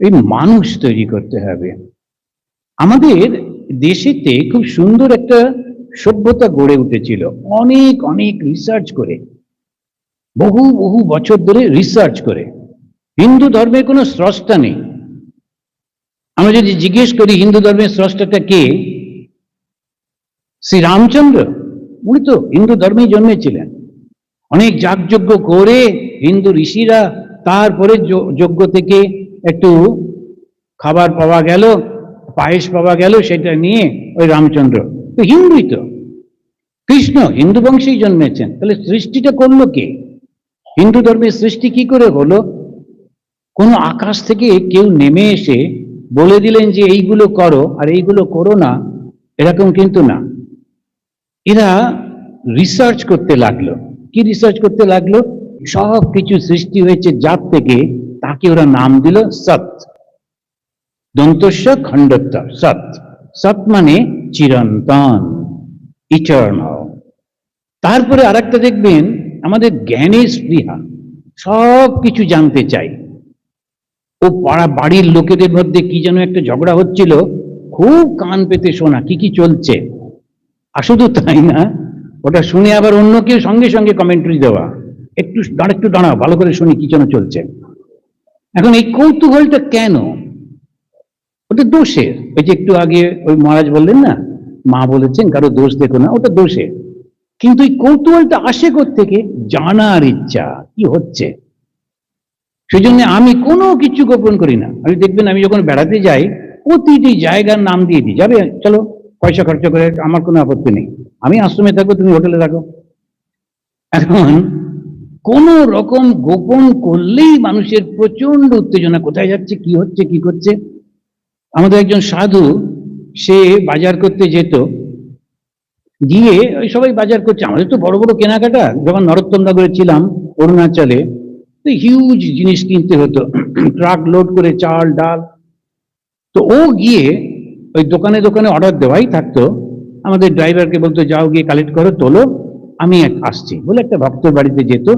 এই মানুষ তৈরি করতে হবে। আমাদের দেশেতে খুব সুন্দর একটা সভ্যতা গড়ে উঠেছিল। অনেক অনেক রিসার্চ করে, বহু বহু বছর ধরে রিসার্চ করে। হিন্দু ধর্মের কোনো স্রষ্টা নেই। আমরা যদি জিজ্ঞেস করি, হিন্দু ধর্মের স্রষ্টাটা কে? শ্রী রামচন্দ্র। উনি তো হিন্দু ধর্মেই জন্মেছিলেন। অনেক যাগযজ্ঞ করে হিন্দু ঋষিরা তারপরে যজ্ঞ থেকে একটু খাবার পাওয়া গেল, পায়েস পাওয়া গেল, সেটা নিয়ে ওই রামচন্দ্র। তো হিন্দুই তো। কৃষ্ণ হিন্দু বংশেই জন্মেছেন। তাহলে সৃষ্টিটা করল কে? হিন্দু ধর্মের সৃষ্টি কি করে হলো? কোনো আকাশ থেকে কেউ নেমে এসে বলে দিলেন যে এইগুলো করো, আর এইগুলো করো না, এরকম কিন্তু না। এরা রিসার্চ করতে লাগল। কি রিসার্চ করতে লাগল? সব কিছু সৃষ্টি হয়েছে যার থেকে, তাকে ওরা নাম দিল সৎ। দন্তস্য খণ্ডত্ব, সৎ। সৎ মানে চিরন্তন ইটার্নাল তারপরে আরেকটা দেখবেন, আমাদের জ্ঞানের স্পৃহা সব কিছু জানতে চাই। ও পাড়া বাড়ির লোকেদের মধ্যে কি যেন একটা ঝগড়া হচ্ছিল, খুব কান পেতে শোনা, কি কি চলছে। আর শুধু তাই না, ওটা শুনে আবার অন্য কেউ সঙ্গে সঙ্গে কমেন্ট্রি দেওয়া। একটু দাঁড়া একটু দাঁড়াও, ভালো করে শুনি কি যেন চলছে। এখন এই কৌতূহলটা কেন? ওটা দোষের। ওই যে একটু আগে ওই মহারাজ বললেন না, মা বলেছেন, কারও দোষ দেখো না, ওটা দোষের। কিন্তু এই কৌতূহলটা আসে থেকে জানার ইচ্ছা, কি হচ্ছে? সেই জন্য আমি কোনো কিছু গোপন করি না। আমি দেখবেন, আমি যখন বেড়াতে যাই, প্রতিটি জায়গার নাম দিয়ে দিই। যাবে, চলো, পয়সা খরচা করে, আমার কোনো আপত্তি নেই। আমি আশ্রমে থাকব, তুমি হোটেলে থাকো। এখন কোন রকম গোপন করলেই মানুষের প্রচণ্ড উত্তেজনা কোথায় যাচ্ছে, কি হচ্ছে, কি করছে? আমাদের একজন সাধু, সে বাজার করতে যেত। গিয়ে ওই সবাই বাজার করছে। আমাদের তো বড় বড় কেনাকাটা। যখন নরোত্তম নগরে ছিলাম, অরুণাচলে, তো হিউজ জিনিস কিনতে হতো। ট্রাক লোড করে চাল, ডাল। তো ও গিয়ে ওই দোকানে দোকানে অর্ডার দেওয়াই থাকতো। আমাদের ড্রাইভারকে বলতো, যাও গিয়ে কালেক্ট করো, তোলো। আমি আসছি বলে একটা ভক্তর বাড়িতে যেত।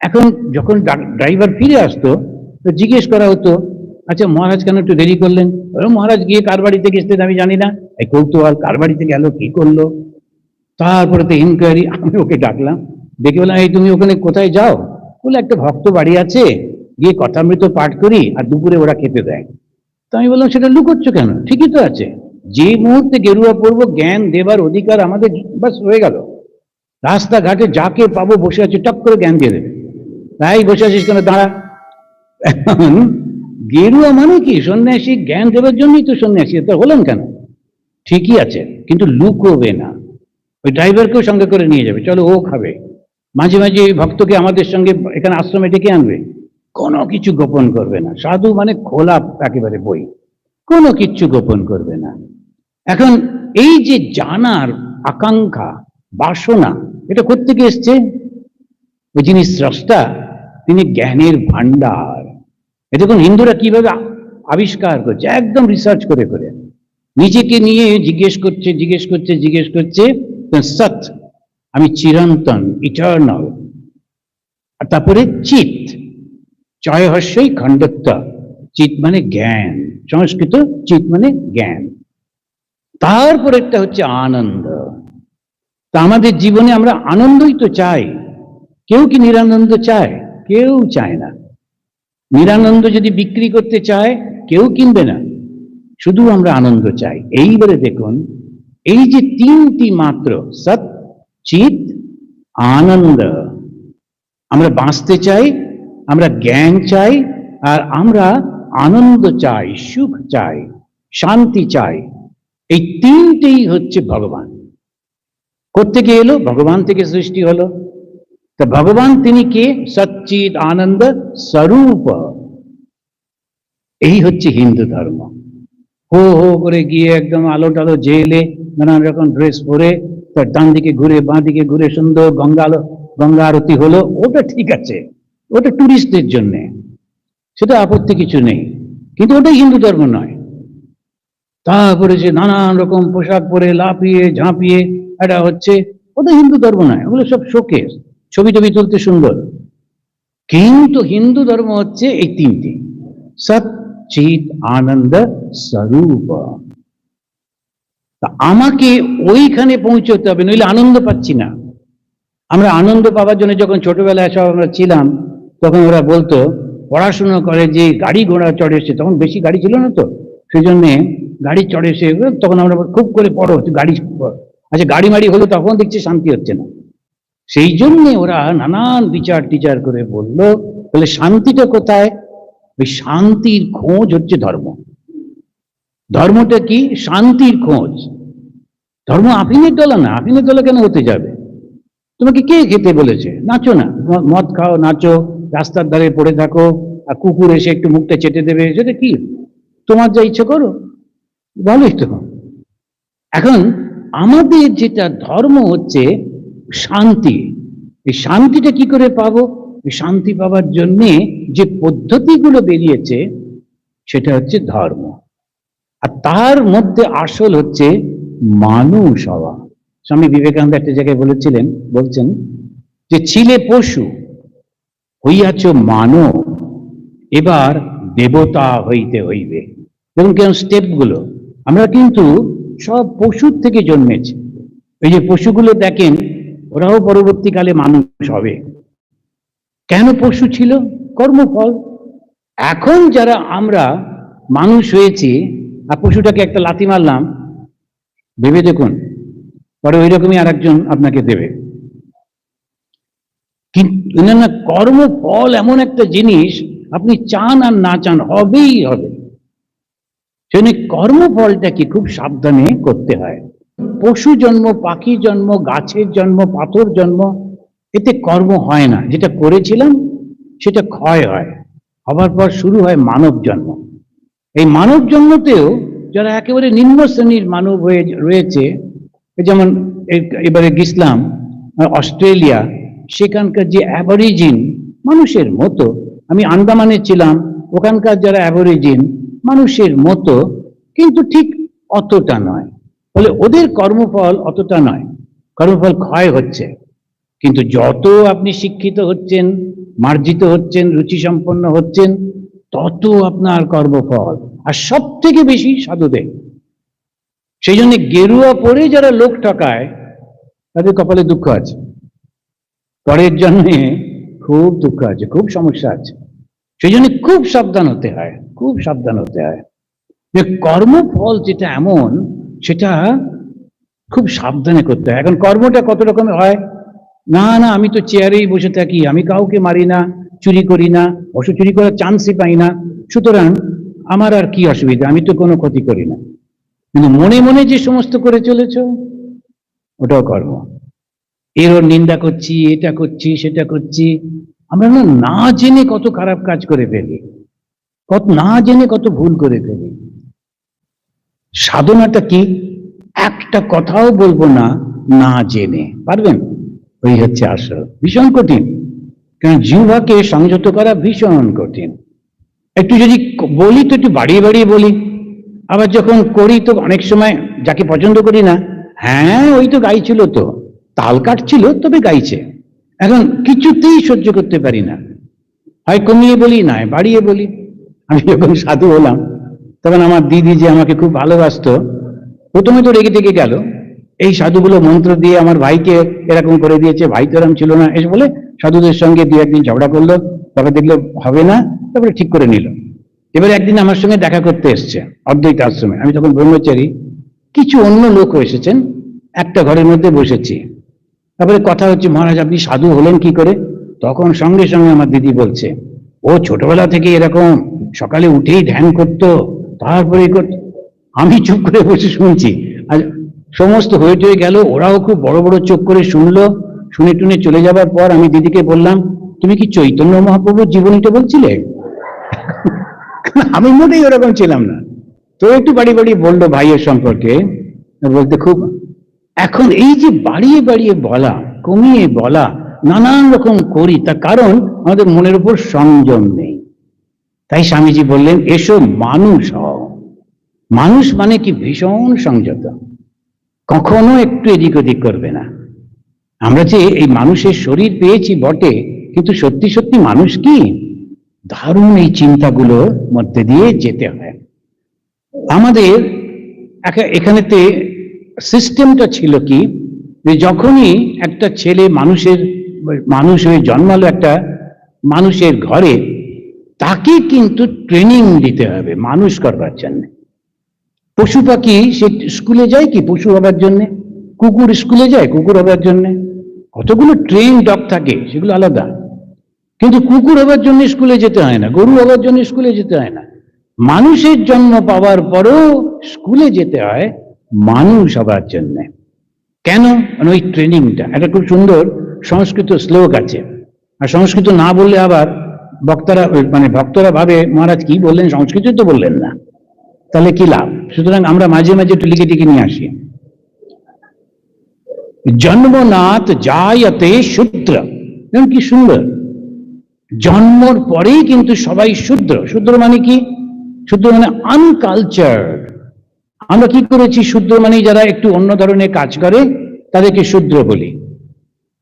এখন যখন ড্রাইভার ফিরে আসতো, তো জিজ্ঞেস করা হতো আচ্ছা মহারাজ কেন একটু দেরি করলেন? মহারাজ, গিয়ে কার বাড়িতে গেছিলেন আমি জানি না। এই কৌতূহল কার বাড়িতে গেল, কি করল? তারপরে তো ইনকোয়ারি আমি ওকে ডাকলাম। ডেকে বললাম, এই তুমি ওখানে কোথায় যাও? বলে, একটা ভক্ত বাড়ি আছে, গিয়ে কথামৃত পাঠ করি আর দুপুরে ওরা খেতে দেয়। তো আমি বললাম, সেটা লুকোচ্ছ কেন? ঠিকই তো আছে। যে মুহূর্তে গেরুয়া পড়ব জ্ঞান দেবার অধিকার আমাদের, বাস হয়ে গেল। রাস্তাঘাটে যাকে পাবো বসে আছে, টপ করে জ্ঞান দিয়ে দেবে। তাই বসে আছিস কেন? দাঁড়া। এখন গেরুয়া মানে কি? সন্ন্যাসী জ্ঞান দেবার জন্যই তো সন্ন্যাসী তো হলেন কেন? ঠিকই আছে, কিন্তু লুকোবে না। ওই ড্রাইভারকেও সঙ্গে করে নিয়ে যাবে। চলো, ও খাবে। মাঝে মাঝে ওই ভক্তকে আমাদের সঙ্গে এখানে আশ্রমে ডেকে আনবে। কোনো কিছু গোপন করবে না। সাধু মানে খোলা একেবারে বই। কোনো কিচ্ছু গোপন করবে না। এখন এই যে জানার আকাঙ্ক্ষা, বাসনা এটা কোথেকে এসছে? ওই যিনি স্রষ্টা, তিনি জ্ঞানের ভান্ডার এ দেখুন, হিন্দুরা কীভাবে আবিষ্কার করছে? একদম রিসার্চ করে করে। নিজেকে নিয়ে জিজ্ঞেস করছে জিজ্ঞেস করছে জিজ্ঞেস করছে সৎ, আমি চিরন্তন ইটার্নাল আর তারপরে চিত। চয় হর্ষই খণ্ডত্ব। চিত মানে জ্ঞান। সংস্কৃত, চিত মানে জ্ঞান। তারপর একটা হচ্ছে আনন্দ। তা আমাদের জীবনে আমরা আনন্দই তো চাই। কেউ কি নিরানন্দ চায়? কেউ চায় না। নিরানন্দ যদি বিক্রি করতে চায়, কেউ কিনবে না। শুধু আমরা আনন্দ চাই। এইবারে দেখুন, এই যে তিনটি মাত্র, সৎ, চিত, আনন্দ, আমরা বাঁচতে চাই, আমরা জ্ঞান চাই, আর আমরা আনন্দ চাই, সুখ চাই, শান্তি চাই। এই তিনটেই হচ্ছে ভগবান। কোত্থেকে এলো? ভগবান থেকে সৃষ্টি হলো। তা ভগবান তিনি কে? সচ্চিত আনন্দ স্বরূপ। এই হচ্ছে হিন্দু ধর্ম। হো হো করে গিয়ে একদম আলো টালো জেলে, নানান রকম ড্রেস পরে, তার ডান দিকে ঘুরে বাঁ দিকে ঘুরে সুন্দর গঙ্গা গঙ্গা আরতি হলো। ওটা ঠিক আছে। ওটা টুরিস্টদের জন্য। সেটা আপত্তি কিছু নেই। কিন্তু ওটাই হিন্দু ধর্ম নয়। তারপরে যে নানান রকম পোশাক পরে লাফিয়ে, ঝাঁপিয়ে এটা হচ্ছে ওটা হিন্দু ধর্ম নয়, ওগুলো সব শোকে ছবি টবি তুলতে সুন্দর। কিন্তু হিন্দু ধর্ম হচ্ছে এই তিনটি সৎ আনন্দ স্বরূপ। আমাকে ওইখানে পৌঁছতে হবে, নইলে আনন্দ পাচ্ছি না। আমরা আনন্দ পাওয়ার জন্য যখন ছোটবেলায় সব আমরা ছিলাম, তখন ওরা বলতো, পড়াশুনো করে যে গাড়ি ঘোড়া চড়ে এসছে, তখন বেশি গাড়ি ছিল না তো সেই জন্যে গাড়ি চড়ে এসে, তখন আমরা খুব করে পড়ো গাড়ি আচ্ছা গাড়ি মাড়ি হলো তখন দেখছি শান্তি হচ্ছে না। সেই জন্যে ওরা নানান বিচার টিচার করে বলল, বলে, শান্তিটা কোথায়? ওই শান্তির খোঁজ হচ্ছে ধর্ম। ধর্মটা কি? শান্তির খোঁজ। ধর্ম আফিনের দলা না আফিনের দলা কেন হতে যাবে? তোমাকে কে খেতে বলেছে? নাচো না মদ খাও, নাচো, রাস্তার ধারে পড়ে থাকো, আর কুকুর এসে একটু মুখটা চেটে দেবে, সেটা কি? তোমার যা ইচ্ছে করো ভালোই তো। এখন আমাদের যেটা ধর্ম হচ্ছে শান্তি। এই শান্তিটা কি করে পাবো? শান্তি পাওয়ার জন্যে যে পদ্ধতিগুলো বেরিয়েছে, সেটা হচ্ছে ধর্ম। আর তার মধ্যে আসল হচ্ছে মানুষ হওয়া। স্বামী বিবেকানন্দ একটা জায়গায় বলেছিলেন, বলছেন যে, ছিলে পশু, হইয়াছ মানব, এবার দেবতা হইতে হইবে। দেখুন কেমন স্টেপগুলো আমরা কিন্তু সব পশুর থেকে জন্মেছি। এই যে পশুগুলো দেখেন, ওরাও পরবর্তীকালে মানুষ হবে। কেন পশু ছিল? কর্মফল। এখন যারা আমরা মানুষ হয়েছি, আর পশুটাকে একটা লাথি মারলাম, ভেবে দেখুন, পরে ওই রকমই আর একজন আপনাকে দেবে। কিন্তু কর্মফল এমন একটা জিনিস, আপনি চান আর না চান, হবেই হবে। সেজন্য কর্মফলটাকে খুব সাবধানে করতে হয়। পশু জন্ম, পাখি জন্ম, গাছের জন্ম, পাথর জন্ম, এতে কর্ম হয় না। যেটা করেছিলাম, সেটা ক্ষয় হয়। হবার পর শুরু হয় মানব জন্ম। এই মানব জন্মতেও যারা একেবারে নিম্ন শ্রেণির মানব হয়ে রয়েছে যেমন এবারে গেছিলাম অস্ট্রেলিয়া, সেখানকার যে অ্যাবরিজিন মানুষের মতো, আমি আন্দামানে ছিলাম, ওখানকার যারা অ্যাবরিজিন মানুষের মতো, কিন্তু ঠিক অতটা নয়। ফলে ওদের কর্মফল অতটা নয়। কর্মফল ক্ষয় হচ্ছে। কিন্তু যত আপনি শিক্ষিত হচ্ছেন, মার্জিত হচ্ছেন রুচি সম্পন্ন হচ্ছেন, তত আপনার কর্মফল। আর সব থেকে বেশি সাধুদের। সেই জন্য গেরুয়া পরে যারা লোক ঠকায়, তাদের কপালে দুঃখ আছে। পরের জন্মে খুব দুঃখ আছে, খুব সমস্যা আছে। সেই জন্য খুব সাবধান হতে হয়। খুব সাবধান হতে হয়। যে কর্মফল যেটা এমন, সেটা খুব সাবধানে করতে হয়। এখন কর্মটা কত রকমের হয়? না না, আমি তো চেয়ারেই বসে থাকি, আমি কাউকে মারি না, চুরি করি না, অবশ্য চুরি করার চান্সই পাই না। সুতরাং আমার আর কি অসুবিধা? আমি তো কোনো ক্ষতি করি না। কিন্তু মনে মনে যে সমস্ত করে চলেছ, ওটাও কর্ম। এর নিন্দা করছি, এটা করছি, সেটা করছি। আমরা না জেনে কত খারাপ কাজ করে ফেলি। কত না জেনে কত ভুল করে ফেলি। সাধনাটা কি? একটা কথাও বলব না না জেনে। পারবেন? ওই হচ্ছে আসল ভীষণ কঠিন। কারণ জিহ্বাকে সংযত করা ভীষণ কঠিন। একটু যদি বলি তো একটু বাড়িয়ে বাড়িয়ে বলি। আবার যখন করি তো অনেক সময় যাকে পছন্দ করি না হ্যাঁ ওই তো গাইছিল তো। তাল কাটছিল, তবে গাইছে। এখন কিছুতেই সহ্য করতে পারি না। হয় কমিয়ে বলি, না বাড়িয়ে বলি। আমি যখন সাধু হলাম, তখন আমার দিদি যে আমাকে খুব ভালোবাসতো, প্রথমে তো রেগে টেগে গেল। এই সাধুগুলো মন্ত্র দিয়ে আমার ভাইকে এরকম করে দিয়েছে, ভাই তো এরকম ছিল না। এসে বলে, সাধুদের সঙ্গে দু একদিন ঝগড়া করল, তারপরে দেখল হবে না, তারপরে ঠিক করে নিল। এবার একদিন আমার সঙ্গে দেখা করতে এসছে, অদ্বৈত আশ্রমে। আমি তখন ব্রহ্মচারী, কিছু অন্য লোক এসেছেন, একটা ঘরের মধ্যে বসেছি। তারপরে কথা হচ্ছে, মহারাজ, আপনি সাধু হলেন কি করে? তখন সঙ্গে সঙ্গে আমার দিদি বলছে, ও ছোটবেলা থেকে এরকম সকালে উঠেই ধ্যান করতো, তারপরে করতো। আমি চুপ করে বসে শুনছি। আর সমস্ত হয়ে টয়ে গেল, ওরাও খুব বড় বড় চোখ করে শুনলো। শুনে টুনে চলে যাবার পর আমি দিদিকে বললাম, তুমি কি চৈতন্য মহাপ্রভুর জীবনীটা বলছিলে? আমি মোটেই ওরকম ছিলাম না। তো একটু বাড়ি বাড়ি বলল ভাইয়ের সম্পর্কে। বলতে খুব, এখন এই যে বাড়িয়ে বাড়িয়ে বলা, কমিয়ে বলা, নানান রকম করি, তার কারণ আমাদের মনের উপর সংযম নেই। তাই স্বামীজি বললেন, এসো মানুষ হও। মানুষ মানে কি? ভীষণ সংযত। কখনো একটু এদিক ওদিক করবে না। আমরা যে এই মানুষের শরীর পেয়েছি বটে, কিন্তু সত্যি সত্যি মানুষ কি? দারুণ এই চিন্তাগুলোর মধ্যে দিয়ে যেতে হয়। আমাদের এখানেতে সিস্টেমটা ছিল কি? যে যখনই একটা ছেলে মানুষের, মানুষ হয়ে জন্মালো একটা মানুষের ঘরে তাকে কিন্তু ট্রেনিং দিতে হবে, মানুষ করবার জন্য। পশু পাখি, সে স্কুলে যায় কি পশু হবার জন্য? কুকুর স্কুলে যায়, কুকুর হবার জন্য? কতগুলো ট্রেন ডগ থাকে, সেগুলো আলাদা। কিন্তু কুকুর হবার জন্য স্কুলে যেতে হয় না, গরু হবার জন্য স্কুলে যেতে হয় না। মানুষের জন্ম পাওয়ার পরেও স্কুলে যেতে হয় মানুষ হবার জন্য। কেন? ওই ট্রেনিংটা একটা খুব সুন্দর সংস্কৃত শ্লোক আছে। আর সংস্কৃত না বললে আবার বক্তারা মানে ভক্তরা ভাবে, মহারাজ, কি বললেন? সংস্কৃত তো বললেন না। তাহলে কি লাভ? সুতরাং আমরা মাঝে মাঝে একটু লিখে টিকে নিয়ে আসি। জন্মনাথ জায়তে শূদ্র। কি সুন্দর। জন্মর পরেই কিন্তু সবাই শূদ্র। শূদ্র মানে কি? শূদ্র মানে আনকালচার্ড আমরা কি করেছি? শূদ্র মানে যারা একটু অন্য ধরনের কাজ করে, তাদেরকে শূদ্র বলি।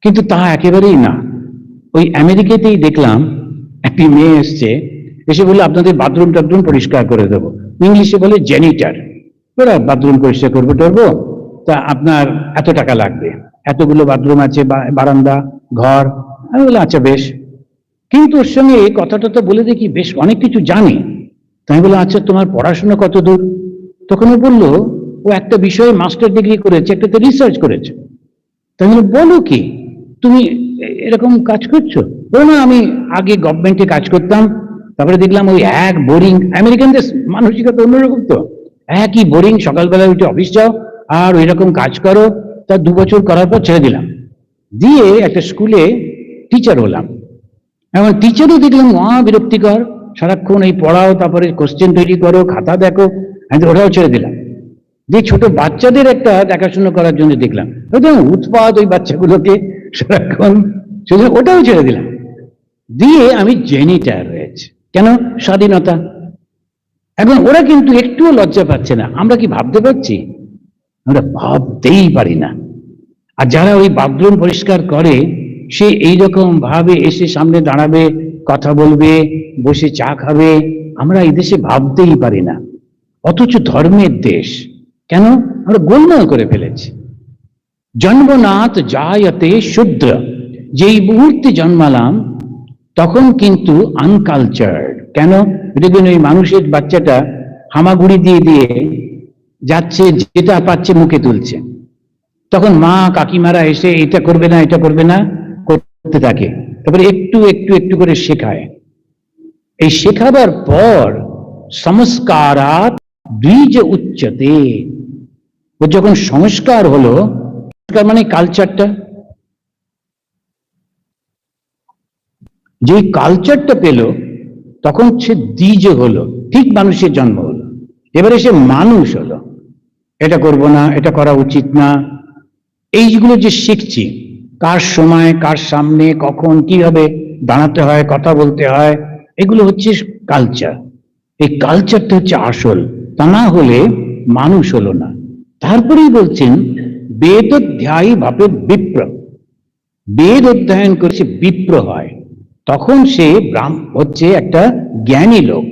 কিন্তু তা একেবারেই না। ওই আমেরিকাতেই দেখলাম একটি মেয়ে এসছে, এসে বলে, আপনাদের বাথরুম টাথরুম পরিষ্কার করে দেবো। ইংলিশে বলে জেনিটার ওরা বাথরুম পরিষ্কার করব টরবো তা আপনার এত টাকা লাগবে। এতগুলো বাথরুম আছে বারান্দা, ঘর। আমি বলে আচ্ছা বেশ। কিন্তু ওর সঙ্গে এই কথাটা তো বলে দেখি বেশ অনেক কিছু জানি। তাই বলে আচ্ছা তোমার পড়াশোনা কত দূর? তখন ও বলল, ও একটা বিষয়ে মাস্টার ডিগ্রি করেছে একটাতে রিসার্চ করেছে। তাই বলে কি? তুমি এরকম কাজ করছ? বলো না, আমি আগে গভর্নমেন্টে কাজ করতাম, তারপরে দেখলাম ওই এক বোরিং আমেরিকানদের মানসিকতা অন্যরকম তো। একই বোরিং সকালবেলা উঠে অফিস যাও, আর ওই রকম কাজ করো, তা দু বছর করার পর ছেড়ে দিলাম। দিয়ে একটা স্কুলে টিচার হলাম। এখন টিচারও দেখলাম মহা বিরক্তিকর। সারাক্ষণ এই পড়াও, তারপরে কোশ্চেন তৈরি করো, খাতা দেখো, আমি ওটাও ছেড়ে দিলাম। দিয়ে ছোট বাচ্চাদের একটা দেখাশোনা করার জন্য দেখলাম। উৎপাদ ওই বাচ্চাগুলোকে। সারাক্ষণ সেজন্য ওটাও ছেড়ে দিলাম। দিয়ে আমি জেনিটার হয়েছে কেন? স্বাধীনতা। এখন ওরা কিন্তু একটুও লজ্জা পাচ্ছে না। আমরা কি ভাবতে পারছি? আমরা ভাবতেই পারি না। আর যারা ওই বাথরুম পরিষ্কার করে, সে এইরকম ভাবে এসে সামনে দাঁড়াবে, কথা বলবে, বসে চা খাবে, আমরা এই দেশে ভাবতেই পারি না। অথচ ধর্মের দেশ। কেন? আমরা গোলমাল করে ফেলেছি। জন্মনাথ জায়তে শুদ্র যেই মুহূর্তে জন্মালাম, তখন কিন্তু আনকালচার্ড কেন? দেখবেন ওই মানুষের বাচ্চাটা হামাগুড়ি দিয়ে দিয়ে যাচ্ছে, যেটা পাচ্ছে, মুখে তুলছে। তখন মা কাকিমারা এসে, এটা করবে না, এটা করবে না। করতে থাকে। তারপরে একটু একটু একটু করে শেখায়। এই শেখাবার পর সংস্কারাত দ্বিজ উচ্চতে। ও যখন সংস্কার হলো সংস্কার মানে কালচারটা যে কালচারটা পেল, তখন সে দ্বিজ হলো, ঠিক মানুষের জন্ম হলো। এবারে সে মানুষ হলো। এটা করব না, এটা করা উচিত না। এইগুলো যে শিখছি, কার সময়, কার সামনে, কখন, কীভাবে দাঁড়াতে হয়, কথা বলতে হয়, এগুলো হচ্ছে কালচার এই কালচারটা হচ্ছে আসল। তা না হলে মানুষ হলো না। তারপরেই বলছেন বেদ অধ্যায়ী ভাবে বিপ্র। বেদ অধ্যয়ন করেছে বিপ্র হয়। তখন সে ব্রাহ্ম, হচ্ছে একটা জ্ঞানী লোক।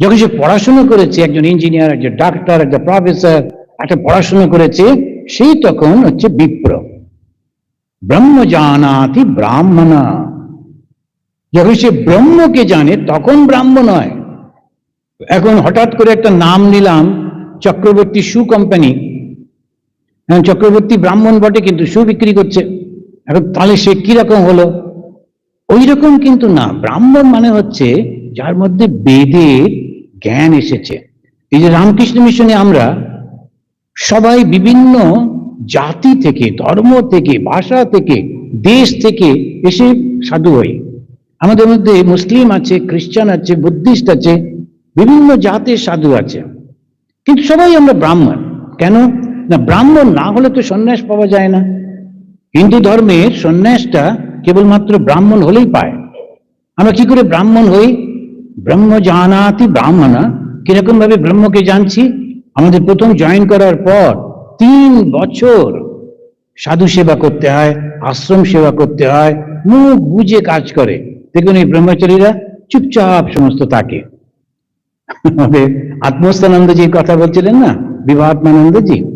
যখন সে পড়াশোনা করেছে, একজন ইঞ্জিনিয়ার একজন ডাক্তার একটা প্রফেসর একটা পড়াশোনা করেছে, সেই তখন হচ্ছে বিপ্র। ব্রহ্ম জানাতি ব্রাহ্মণা। যখন সে ব্রহ্মকে জানে, তখন ব্রাহ্মণ হয় এখন হঠাৎ করে একটা নাম নিলাম, চক্রবর্তী সু কোম্পানি। এখন চক্রবর্তী ব্রাহ্মণ বটে, কিন্তু সু বিক্রি করছে। এখন তাহলে সে কীরকম হলো? ওই রকম কিন্তু না। ব্রাহ্মণ মানে হচ্ছে যার মধ্যে বেদের জ্ঞান এসেছে। এই যে রামকৃষ্ণ মিশনে আমরা সবাই বিভিন্ন জাতি থেকে, ধর্ম থেকে, ভাষা থেকে, দেশ থেকে এসে সাধু হই। আমাদের মধ্যে মুসলিম আছে, খ্রিস্টান আছে, বুদ্ধিস্ট আছে, বিভিন্ন জাতের সাধু আছে। কিন্তু সবাই আমরা ব্রাহ্মণ। কেন? না, ব্রাহ্মণ না হলে তো সন্ন্যাস পাওয়া যায় না। হিন্দু ধর্মের সন্ন্যাসটা কেবলমাত্র ব্রাহ্মণ হলেই পায়। আমরা কি করে ব্রাহ্মণ হই? ব্রহ্ম জানাতি ব্রাহ্মণা। কীরকম ভাবে ব্রহ্মকে জানছি? আমাদের প্রথম জয়েন করার পর তিন বছর সাধু সেবা করতে হয়, আশ্রম সেবা করতে হয়, মুখ বুঝে কাজ করে। দেখুন এই ব্রহ্মচারীরা চুপচাপ সমস্ত তাকে আমাদের আত্মস্থানন্দজির কথা বলছিলেন না? বিবাহাত্মানন্দজি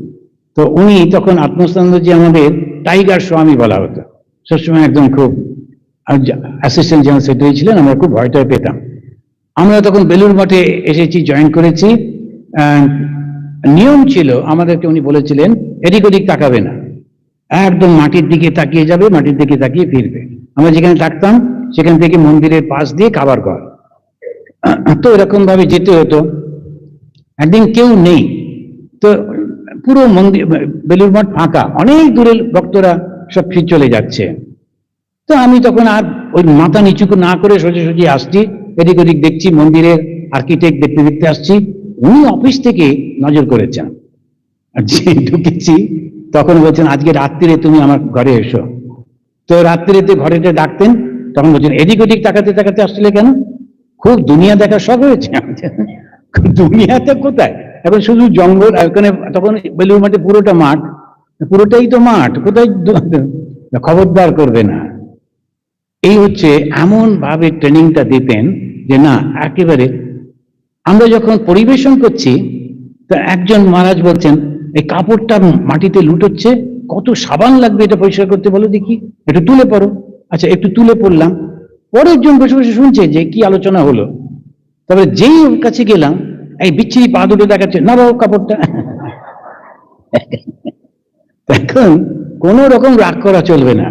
তো উনি তখন আত্মস্থানন্দজি আমাদের টাইগার স্বামী বলা হতো। সবসময় একদম খুব অ্যাসিস্ট্যান্ট জেনারেল সেক্রেটারি ছিলেন, আমরা খুব ভয়টা পেতাম। আমরা তখন বেলুর মঠে এসেছি জয়েন করেছি। নিয়ম ছিল, আমাদেরকে উনি বলেছিলেন, এদিক ওদিক তাকাবে না। একদম মাটির দিকে তাকিয়ে যাবে, মাটির দিকে তাকিয়ে ফিরবে। আমরা যেখানে থাকতাম, সেখান থেকে মন্দিরের পাশ দিয়ে খাবার ঘর। তো এরকম ভাবে যেতে হতো। একদিন কেউ নেই। তো পুরো মন্দির বেলুর মঠ ফাঁকা। অনেক দূরে ভক্তরা সব ফির চলে যাচ্ছে। তো আমি তখন আর ওই মাথা নিচু না করে সোজা সোজি আসছি, এদিক ওদিক দেখছি মন্দিরের আর্কিটেক্ট দেখতে দেখতে আসছি, উনি অফিস থেকে নজর করেছেন। আর যে ঢুকেছি, তখন বলছেন, আজকে রাত্রিরে তুমি আমার ঘরে এসো। তো রাত্রিতে ঘরেতে ডাকতেন, তখন বলছেন, এদিক ওদিক তাকাতে তাকাতে আসছিলে কেন? খুব দুনিয়া দেখা শখ হয়েছে দুনিয়াতে কোথায়? এখন শুধু জঙ্গল ওখানে তখন বেলুর মাঠে পুরোটা মাঠ। পুরোটাই তো মাঠ, কোথায় খবরদার করবে না। এই হচ্ছে এমন ভাবে ট্রেনিংটা দিতেন যে না, একেবারে আমরা যখন পরিবেশন করছি, তা একজন মহারাজ বলছেন, এই কাপড়টা মাটিতে লুটোচ্ছে, কত সাবান লাগবে এটা পরিষ্কার করতে বলো দেখি, একটু তুলে পড়ো। আচ্ছা একটু তুলে পড়লাম। পরের জন বসে বসে শুনছে যে কি আলোচনা হলো। তবে যেই কাছে গেলাম এই বিচ্ছিরি পা দুটো দেখাচ্ছে না বাবু কাপড়টা। এখন কোন রকম রাগ করা চলবে না।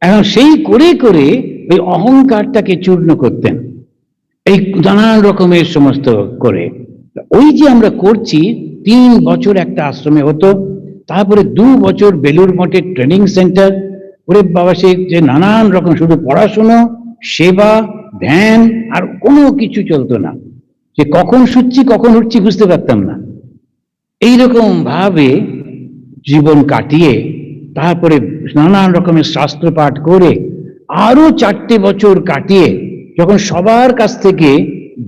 এখন সেই করে করে ওই অহংকারটাকে চূর্ণ করতেন। এই নানান রকমের সমস্ত করে। ওই যে আমরা করছি, তিন বছর একটা আশ্রমে হতো, তারপরে দু বছর বেলুর মঠের ট্রেনিং সেন্টার, ওরে বাবা সে যে নানান রকম শুধু পড়াশুনো, সেবা, ধ্যান, আর কোনো কিছু চলতো না। যে কখন শুচ্ছি, কখন উঠছি বুঝতে পারতাম না। এইরকম ভাবে জীবন কাটিয়ে তারপরে নানান রকমের শাস্ত্র পাঠ করে আরও চারটে বছর কাটিয়ে যখন সবার কাছ থেকে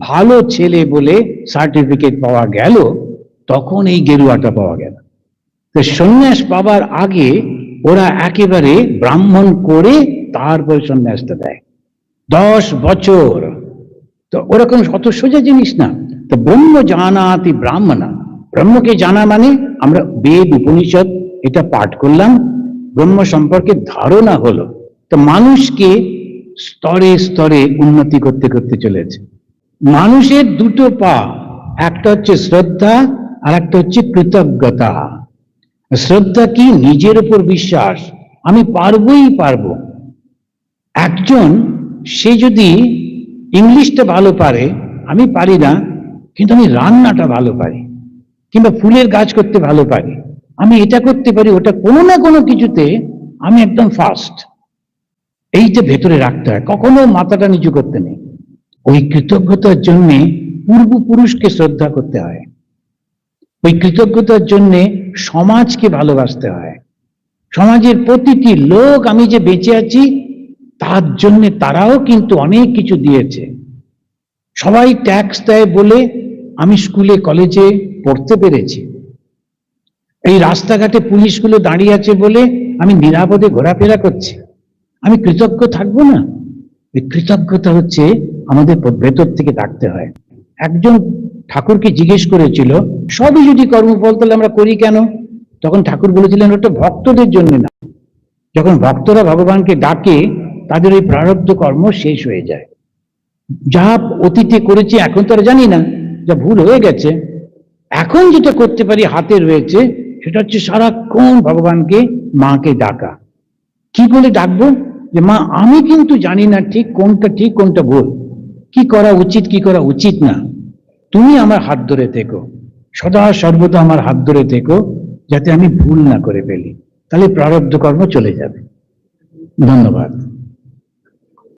ভালো ছেলে বলে সার্টিফিকেট পাওয়া গেল, তখন এই গেরুয়াটা পাওয়া গেল। তো সন্ন্যাস পাবার আগে ওরা একেবারে ব্রাহ্মণ করে তারপরে সন্ন্যাসটা দেয়। দশ বছর তো ওরকম অত সোজা জিনিস না। তো ব্রহ্ম জানাতি ব্রাহ্মণা। ব্রহ্মকে জানা মানে আমরা বেদ, উপনিষদ এটা পাঠ করলাম, ব্রহ্ম সম্পর্কে ধারণা হলো। তো মানুষকে স্তরে স্তরে উন্নতি করতে করতে চলেছে। মানুষের দুটো পা, একটা হচ্ছে শ্রদ্ধা আর একটা হচ্ছে কৃতজ্ঞতা। শ্রদ্ধা কি? নিজের উপর বিশ্বাস। আমি পারবই পারব। একজন, সে যদি ইংলিশটা ভালো পারে, আমি পারি না, কিন্তু আমি রান্নাটা ভালো পারি, কিংবা ফুলের গাছ করতে ভালো পারি। আমি এটা করতে পারি, ওটা কোনো না কোনো কিছুতে আমি একদম ফাস্ট এইটা ভেতরে রাখতে হয়, কখনো মাথাটা নিচু করতে নেই। ওই কৃতজ্ঞতার জন্যে পূর্বপুরুষকে শ্রদ্ধা করতে হয়। ওই কৃতজ্ঞতার জন্যে সমাজকে ভালোবাসতে হয়। সমাজের প্রতিটি লোক, আমি যে বেঁচে আছি তার জন্য তারাও কিন্তু অনেক কিছু দিয়েছে। সবাই ট্যাক্স দেয় বলে আমি স্কুলে কলেজে পড়তে পেরেছি। এই রাস্তাঘাটে পুলিশগুলো দাঁড়িয়ে আছে বলে আমি নিরাপদে ঘোরাফেরা করছি। আমি কৃতজ্ঞ থাকব না? এই কৃতজ্ঞতা হচ্ছে আমাদের ভেতর থেকে ডাকতে হয়। একজন ঠাকুরকে জিজ্ঞেস করেছিল, সবই যদি কর্মফল তাহলে আমরা করি কেন? তখন ঠাকুর বলেছিলেন, ওটা ভক্তদের জন্য না। যখন ভক্তরা ভগবানকে ডাকে তাদের ওই প্রারব্ধ কর্ম শেষ হয়ে যায়। যা অতীতে করেছি, এখন তো জানি না, যা ভুল হয়ে গেছে। এখন যেটা করতে পারি, হাতে রয়েছে, সেটা হচ্ছে সারাক্ষণ ভগবানকে মাকে ডাকা। কি বলে ডাকবো? যে, মা, আমি কিন্তু জানি না ঠিক কোনটা ঠিক, কোনটা ভুল। কি করা উচিত, কি করা উচিত না। তুমি আমার হাত ধরে থেকো। সদা সর্বদা আমার হাত ধরে থেকো, যাতে আমি ভুল না করে ফেলি। তাহলে প্রারব্ধ কর্ম চলে যাবে। ধন্যবাদ।